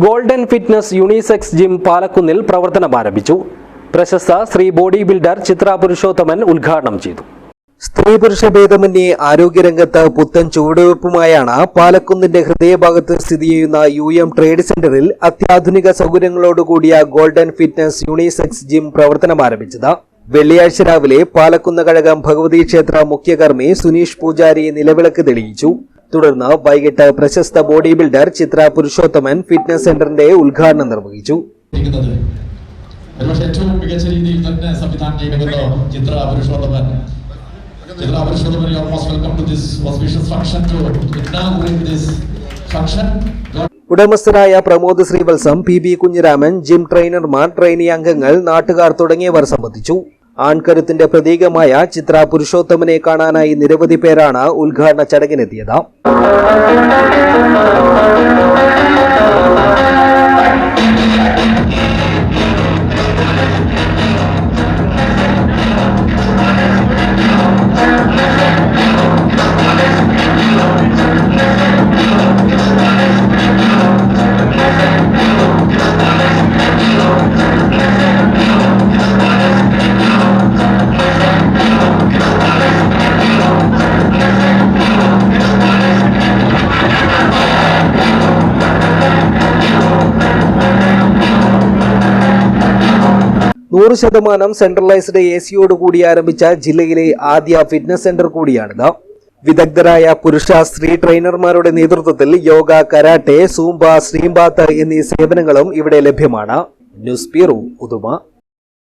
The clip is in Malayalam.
ഗോൾഡൻ ഫിറ്റ്നസ് യൂണിസെക്സ് ജിം പാലക്കുന്നിൽ പ്രവർത്തനം ആരംഭിച്ചു. പ്രശസ്ത സ്ത്രീ ബോഡി ബിൽഡർ ചിത്ര പുരുഷോത്തമൻ ഉദ്ഘാടനം ചെയ്തു. സ്ത്രീ പുരുഷ ഭേദമന്യേ ആരോഗ്യരംഗത്ത് പുത്തൻ ചുവടുവെപ്പുമായാണ് പാലക്കുന്നിന്റെ ഹൃദയഭാഗത്ത് സ്ഥിതി ചെയ്യുന്ന യു എം ട്രേഡ് സെന്ററിൽ അത്യാധുനിക സൗകര്യങ്ങളോടുകൂടിയ ഗോൾഡൻ ഫിറ്റ്നസ് യൂണിസെക്സ് ജിം പ്രവർത്തനം ആരംഭിച്ചത്. വെള്ളിയാഴ്ച രാവിലെ പാലക്കുന്ന് കഴകം ഭഗവതി ക്ഷേത്ര മുഖ്യകർമ്മി സുനീഷ് പൂജാരി നിലവിളക്ക് തെളിയിച്ചു. തുടർന്ന് വൈകിട്ട് പ്രശസ്ത body builder Chitra Purushothaman fitness സെന്ററിന്റെ ഉദ്ഘാടനം നിർവഹിച്ചു. ഏറ്റവും മികച്ച രീതിയിൽ തന്നെ സംവിധാനം ചെയ്യപ്പെടുന്ന Chitra Purushothaman. Chitra Purushothaman almost welcome to this auspicious function to this function ഉടമസ്ഥരായ Pramod Srivalsam P B Kunhiraman gym ട്രെയിനർമാർ trainee അംഗങ്ങൾ നാട്ടുകാർ തുടങ്ങിയവർ സംബന്ധിച്ചു. ആൺകരുത്തിന്റെ പ്രതീകമായ ചിത്ര പുരുഷോത്തമനെ കാണാനായി നിരവധി പേരാണ് ഉദ്ഘാടന ചടങ്ങിനെത്തിയത്. Thank you. നൂറ് ശതമാനം സെൻട്രലൈസ്ഡ് എ സിയോട് കൂടി ആരംഭിച്ച ജില്ലയിലെ ആദ്യ ഫിറ്റ്നസ് സെന്റർ കൂടിയാണിത്. വിദഗ്ധരായ പുരുഷ സ്ത്രീ ട്രെയിനർമാരുടെ നേതൃത്വത്തിൽ യോഗ കരാട്ടെ സൂംബ ശ്രീംബാത്ത് എന്നീ സേവനങ്ങളും ഇവിടെ ലഭ്യമാണ്. News bureau Uduma.